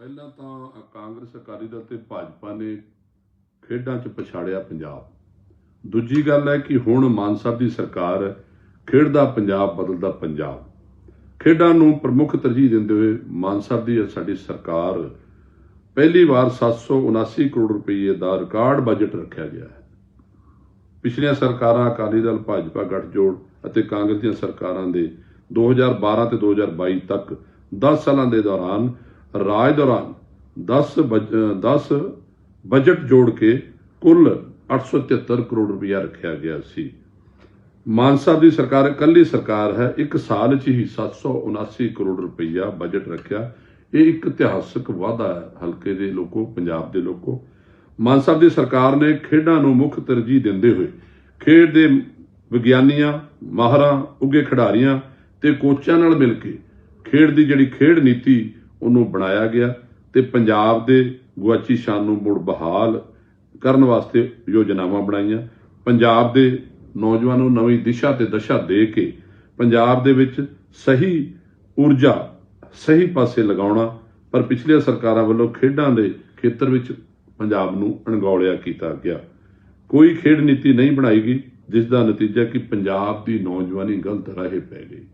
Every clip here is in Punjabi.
ਪਹਿਲਾਂ ਤਾਂ ਕਾਂਗਰਸ ਅਕਾਲੀ ਦਲ ਤੇ ਭਾਜਪਾ ਨੇ ਖੇਡਾਂ 'ਚ ਪਛਾੜਿਆ ਪੰਜਾਬ। ਦੂਜੀ ਗੱਲ ਹੈ ਕਿ ਹੁਣ ਮਾਨ ਸਾਹਿਬ ਦੀ ਸਰਕਾਰ ਖੇਡਦਾ ਪੰਜਾਬ ਬਦਲਦਾ ਪੰਜਾਬ। ਖੇਡਾਂ ਨੂੰ ਪ੍ਰਮੁੱਖ ਤਰਜੀਹ ਦਿੰਦੇ ਹੋਏ ਮਾਨ ਸਾਹਿਬ ਦੀ ਸਾਡੀ ਸਰਕਾਰ ਪਹਿਲੀ ਵਾਰ 779 ਕਰੋੜ ਰੁਪਏ ਦਾ ਰਿਕਾਰਡ ਬਜਟ ਰੱਖਿਆ ਗਿਆ ਹੈ। ਪਿਛਲੀਆਂ ਸਰਕਾਰਾਂ ਅਕਾਲੀ ਦਲ, ਭਾਜਪਾ ਗੱਠਜੋੜ ਅਤੇ ਕਾਂਗਰਸ ਦੀਆਂ ਸਰਕਾਰਾਂ ਦੇ 2012 ਤੇ 2022 ਤੱਕ 10 ਸਾਲਾਂ ਦੇ ਦੌਰਾਨ ਰਾਜ ਦੌਰਾਨ 10 ਬਜ- ਅਹ 10 ਬਜਟ ਜੋੜ ਕੇ ਕੁੱਲ 873 ਕਰੋੜ ਰੁਪਇਆ ਰੱਖਿਆ ਗਿਆ ਸੀ। ਮਾਨ ਸਾਹਿਬ ਦੀ ਸਰਕਾਰ ਇਕੱਲੀ ਸਰਕਾਰ ਹੈ, ਇੱਕ ਸਾਲ 'ਚ ਹੀ 779 ਕਰੋੜ ਰੁਪਇਆ ਬਜਟ ਰੱਖਿਆ। ਇਹ ਇੱਕ ਇਤਿਹਾਸਕ ਵਾਅਦਾ ਹੈ, ਹਲਕੇ ਦੇ ਲੋਕੋ, ਪੰਜਾਬ ਦੇ ਲੋਕੋ। ਮਾਨ ਸਾਹਿਬ ਦੀ ਸਰਕਾਰ ਨੇ ਖੇਡਾਂ ਨੂੰ ਮੁੱਖ ਤਰਜੀਹ ਦਿੰਦੇ ਹੋਏ ਖੇਡ ਦੇ ਵਿਗਿਆਨੀਆਂ, ਮਾਹਰਾਂ ਉੱਗੇ ਖਿਡਾਰੀਆਂ ਤੇ ਕੋਚਾਂ ਨਾਲ ਮਿਲ ਕੇ ਖੇਡ ਦੀ ਜਿਹੜੀ ਖੇਡ ਨੀਤੀ ਉਹਨੂੰ ਬਣਾਇਆ ਗਿਆ ਤੇ ਪੰਜਾਬ ਦੇ ਗੁਆਚੀ ਸ਼ਾਨ ਨੂੰ ਮੁੜ ਬਹਾਲ ਕਰਨ ਵਾਸਤੇ ਯੋਜਨਾਵਾਂ ਬਣਾਈਆਂ। ਪੰਜਾਬ ਦੇ ਨੌਜਵਾਨ ਨੂੰ ਨਵੀਂ ਦਿਸ਼ਾ ਤੇ ਦਸ਼ਾ ਦੇ ਕੇ ਪੰਜਾਬ ਦੇ ਵਿੱਚ ਸਹੀ ਊਰਜਾ, ਸਹੀ ਪਾਸੇ ਲਗਾਉਣਾ, ਪਰ ਪਿਛਲੀਆਂ ਸਰਕਾਰਾਂ ਵੱਲੋਂ ਖੇਡਾਂ ਦੇ ਖੇਤਰ ਵਿੱਚ ਪੰਜਾਬ ਨੂੰ ਅਣਗੌਲਿਆ ਕੀਤਾ ਗਿਆ। ਕੋਈ ਖੇਡ ਨੀਤੀ ਨਹੀਂ ਬਣਾਈ ਗਈ, ਜਿਸ ਦਾ ਨਤੀਜਾ ਕਿ ਪੰਜਾਬ ਦੀ ਨੌਜਵਾਨੀ ਗਲਤ ਰਾਹੇ ਪੈ ਗਈ।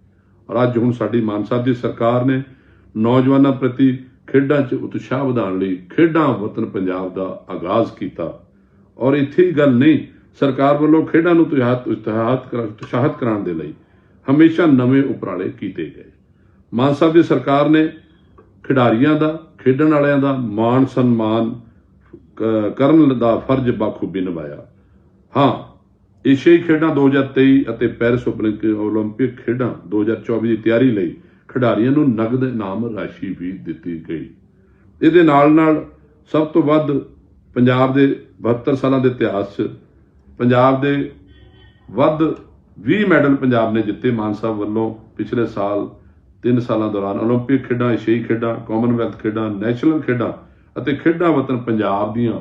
ਔਰ ਅੱਜ ਹੁਣ ਸਾਡੀ ਮਾਨ ਸਾਹਿਬ ਦੀ ਸਰਕਾਰ ਨੇ ਨੌਜਵਾਨਾਂ ਪ੍ਰਤੀ ਖੇਡਾਂ 'ਚ ਉਤਸ਼ਾਹ ਵਧਾਉਣ ਲਈ ਖੇਡਾਂ ਵਤਨ ਪੰਜਾਬ ਦਾ ਆਗਾਜ਼ ਕੀਤਾ। ਔਰ ਇੱਥੇ ਹੀ ਗੱਲ ਨਹੀਂ, ਸਰਕਾਰ ਵੱਲੋਂ ਖੇਡਾਂ ਨੂੰ ਉਤਸ਼ਾਹਤ ਉਤਸ਼ਾਹਤ ਕਰਾਉਣ ਦੇ ਲਈ ਹਮੇਸ਼ਾ ਨਵੇਂ ਉਪਰਾਲੇ ਕੀਤੇ ਗਏ। ਮਾਨ ਸਾਹਿਬ ਦੀ ਸਰਕਾਰ ਨੇ ਖਿਡਾਰੀਆਂ ਦਾ, ਖੇਡਣ ਵਾਲਿਆਂ ਦਾ ਮਾਣ, ਸਨਮਾਨ ਕਰਨ ਦਾ ਫਰਜ਼ ਬਾਖੂਬੀ ਨਿਭਾਇਆ। ਹਾਂ, ਏਸ਼ੀਆਈ ਖੇਡਾਂ 2023 ਅਤੇ ਪੈਰਿਸ ਓਲੰਪਿਕ ਓਲੰਪਿਕ ਖੇਡਾਂ 2024 ਦੀ ਤਿਆਰੀ ਲਈ ਖਿਡਾਰੀਆਂ ਨੂੰ ਨਗਦ ਇਨਾਮ ਰਾਸ਼ੀ ਵੀ ਦਿੱਤੀ ਗਈ ਇਹਦੇ ਨਾਲ ਨਾਲ ਸਭ ਤੋਂ ਵੱਧ ਪੰਜਾਬ ਦੇ 72 ਸਾਲਾਂ ਦੇ ਇਤਿਹਾਸ 'ਚ ਪੰਜਾਬ ਦੇ ਵੱਧ 20 ਮੈਡਲ ਪੰਜਾਬ ਨੇ ਜਿੱਤੇ ਮਾਨ ਸਾਹਿਬ ਵੱਲੋਂ ਪਿਛਲੇ ਸਾਲ 3 ਸਾਲਾਂ ਦੌਰਾਨ 올림픽 ਖੇਡਾਂ ਏਸ਼ੀਆਈ ਖੇਡਾਂ ਕਾਮਨਵੈਲਥ ਖੇਡਾਂ ਨੈਸ਼ਨਲ ਖੇਡਾਂ ਅਤੇ ਖੇਡਾਂ ਵਤਨ ਪੰਜਾਬ ਦੀਆਂ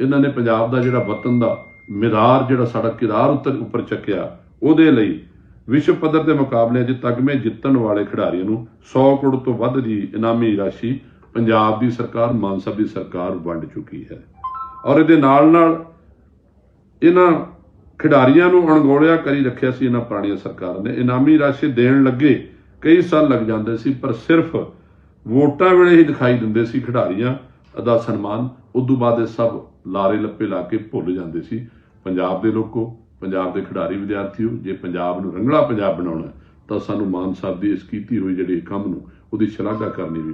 ਇਹਨਾਂ ਨੇ ਪੰਜਾਬ ਦਾ ਜਿਹੜਾ ਵਤਨ ਦਾ ਮਿਰਾਰ ਜਿਹੜਾ ਸਾਡਾ ਕਿਰਾਰ ਉੱਤਰ ਉੱਪਰ ਚੱਕਿਆ ਉਹਦੇ ਲਈ ਵਿਸ਼ਵ ਪੱਧਰ ਦੇ ਮੁਕਾਬਲੇ 'ਚ ਤਗਮੇ ਜਿੱਤਣ ਵਾਲੇ ਖਿਡਾਰੀਆਂ ਨੂੰ 100 ਕਰੋੜ ਤੋਂ ਵੱਧ ਦੀ ਇਨਾਮੀ ਰਾਸ਼ੀ ਪੰਜਾਬ ਦੀ ਸਰਕਾਰ, ਮਾਨ ਦੀ ਸਰਕਾਰ ਵੰਡ ਚੁੱਕੀ ਹੈ। ਔਰ ਇਹਦੇ ਨਾਲ ਨਾਲ ਇਹਨਾਂ ਖਿਡਾਰੀਆਂ ਨੂੰ ਅਣਗੌਲਿਆ ਕਰੀ ਰੱਖਿਆ ਸੀ ਇਹਨਾਂ ਪੁਰਾਣੀਆਂ ਸਰਕਾਰਾਂ ਨੇ। ਇਨਾਮੀ ਰਾਸ਼ੀ ਦੇਣ ਲੱਗੇ ਕਈ ਸਾਲ ਲੱਗ ਜਾਂਦੇ ਸੀ, ਪਰ ਸਿਰਫ ਵੋਟਾਂ ਵੇਲੇ ਹੀ ਦਿਖਾਈ ਦਿੰਦੇ ਸੀ ਖਿਡਾਰੀਆਂ ਦਾ ਸਨਮਾਨ। ਉਦੋਂ ਬਾਅਦ ਇਹ ਸਭ ਲਾਰੇ ਲੱਪੇ ਲਾ ਕੇ ਭੁੱਲ ਜਾਂਦੇ ਸੀ। ਪੰਜਾਬ ਦੇ ਲੋਕੋ ਪੰਜਾਬ ਦੇ ਖਿਡਾਰੀ ਵਿਦਿਆਰਥੀਓ, ਜੇ ਪੰਜਾਬ ਨੂੰ ਰੰਗਲਾ ਪੰਜਾਬ ਬਣਾਉਣਾ ਤਾਂ ਸਾਨੂੰ ਮਾਨ ਸਾਹਿਬ ਦੀ ਇਸ ਕੀਤੀ ਹੋਈ ਜਿਹੜੇ ਕੰਮ ਨੂੰ, ਉਹਦੀ ਸ਼ਲਾਘਾ ਕਰਨੀ ਵੀ